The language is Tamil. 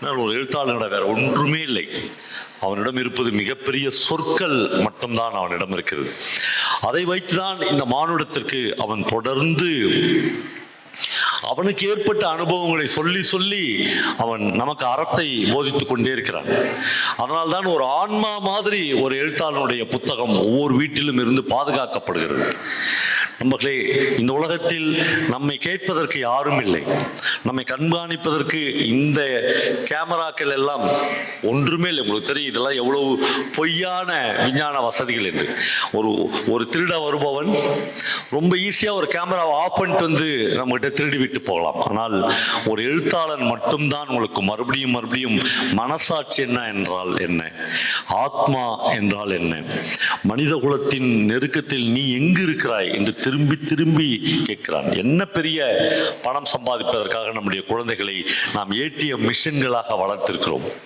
நான் ஒரு எழுத்தாளனிடம் வேற ஒன்றுமே இல்லை. அவனிடம் இருப்பது மிகப்பெரிய சொற்கள் மட்டும்தான் அவனிடம் இருக்கிறது. அதை வைத்துதான் இந்த மானுடத்திற்கு அவன் தொடர்ந்து அவனுக்கு ஏற்பட்ட அனுபவங்களை சொல்லி சொல்லி அவன் நமக்கு அறத்தை போதித்துக் கொண்டே இருக்கிறான். அதனால்தான் ஒரு ஆன்மா மாதிரி ஒரு எழுத்தாளனுடைய புத்தகம் ஒவ்வொரு வீட்டிலும் இருந்து பாதுகாக்கப்படுகிறது. நம்பர்களே இந்த உலகத்தில் நம்மை கேட்பதற்கு யாரும் இல்லை. நம்மை கண்காணிப்பதற்கு இந்த கேமராக்கள் எல்லாம் ஒன்றுமே இல்லை. உங்களுக்கு தெரியும் இதெல்லாம் எவ்வளவு பொய்யான விஞ்ஞான வசதிகள் என்று. ஒரு ஒரு திருட வருபவன் ரொம்ப ஈஸியாக ஒரு கேமராவை ஆஃப் பண்ணிட்டு வந்து நம்மகிட்ட திருடி விட்டு போகலாம். ஆனால் ஒரு எழுத்தாளன் மட்டும்தான் உங்களுக்கு மறுபடியும் மறுபடியும் மனசாட்சி என்ன என்றால் என்ன? ஆத்மா என்றால் என்ன? மனித குலத்தின் நெருக்கத்தில் நீ எங்கு இருக்கிறாய் என்று திரும்பி திரும்பி கேட்கிறான். என்ன பெரிய பணம் சம்பாதிப்பதற்காக நம்முடைய குழந்தைகளை நாம் ஏடிஎம் மிஷின்களாக வளர்த்திருக்கிறோம்.